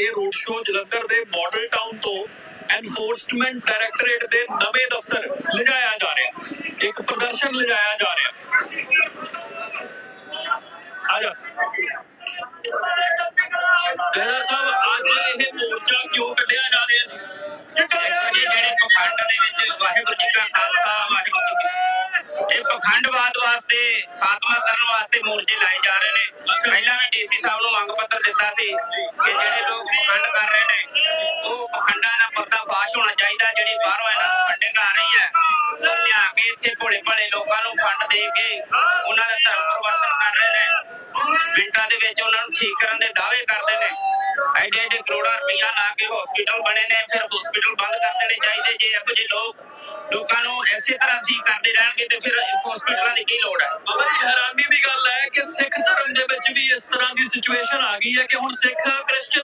ਇਹ road show Jalandhar ਦੇ model town ਤੋਂ ਐਨਫੋਰਸਮੈਂਟ ਡਾਇਰੈਕਟੋਰੇਟ ਦੇ ਨਵੇਂ ਦਫ਼ਤਰ ਲਿਜਾਇਆ ਜਾ ਰਿਹਾ। ਇੱਕ ਪ੍ਰਦਰਸ਼ਨ ਲਿਜਾਇਆ ਜਾ ਰਿਹਾ। ਆ ਜਾ। ਸਾਹਿਬ ਅੱਜ ਇਹ ਮੋਰਚਾ ਕਿਉਂ ਕੱਢਿਆ ਜਾ ਰਿਹਾ? ਜੀ ਜਿਹੜੇ ਪਖੰਡ ਦੇ ਵਿੱਚ ਵਾਹਿਗੁਰੂ ਜੀ ਕਾ ਖਾਲਸਾ ਵਾਹਿਗੁਰੂ ਜੀ ਕੀ। ਇਹ ਪਖੰਡਵਾਦ ਵਾਸਤੇ ਖਾਤਮਾ ਕਰਨ ਵਾਸਤੇ ਮੋਰਚੇ ਲਾਏ ਜਾ ਰਹੇ ਨੇ। ਪਹਿਲਾਂ ਵੀ ਡੀਸੀ ਸਾਹਿਬ ਨੂੰ ਕਿ ਜਿਹੜੇ ਲੋਕ ਪਖੰਡ ਕਰ ਰਹੇ ਨੇ, ਉਹ ਪਖੰਡਾਂ ਦਾ ਪਰਦਾਫਾਸ਼ ਹੋਣਾ ਚਾਹੀਦਾ, ਜਿਹੜੀ ਬਾਹਰੋਂ ਇਹਨਾਂ ਨੂੰ ਫੰਡਿੰਗ ਆ ਰਹੀ ਹੈ। ਉਹ ਲਿਆ ਕੇ ਇੱਥੇ ਭੋਲੇ ਭਾਲੇ ਲੋਕਾਂ ਨੂੰ ਫੰਡ ਦੇ ਕੇ ਉਹਨਾਂ ਦਾ ਧਰਮ ਪਰਿਵਰਤਨ ਕਰ ਰਹੇ ਨੇ। ਮਿੰਟਾਂ ਦੇ ਵਿੱਚ ਉਹਨਾਂ ਨੂੰ ਠੀਕ ਕਰਨ ਦੇ ਦਾਅਵੇ ਕਰਦੇ ਨੇ। ਐਡੇ ਐਡੇ ਕਰੋੜਾਂ ਰੁਪਈਆ ਲਾ ਕੇ ਹਸਪੀਟਲ ਬਣੇ ਨੇ, ਫਿਰ ਹਸਪੀਟਲ ਬੰਦ ਕਰ ਦੇਣੇ ਚਾਹੀਦੇ ਜੇ ਇਹੋ ਜਿਹੇ ਲੋਕ ਲੋਕਾਂ ਨੂੰ ਐਸੇ ਤਰ੍ਹਾਂ ਠੀਕ ਕਰਦੇ ਰਹਿਣਗੇ ਤੇ ਫਿਰ ਹਸਪੀਟਲਾਂ ਦੀ ਕੀ ਲੋੜ ਹੈ? ਬਾਬਾ ਜੀ, ਹੈਰਾਨੀ ਦੀ ਗੱਲ ਸਿੱਖ ਧਰਮ ਦੇ ਵਿੱਚ ਵੀ ਇਸ ਤਰ੍ਹਾਂ ਦੀ ਸਿਚੁਏਸ਼ਨ ਆ ਗਈ ਹੈ ਕਿ ਹੁਣ ਸਿੱਖ ਕ੍ਰਿਸਚਨ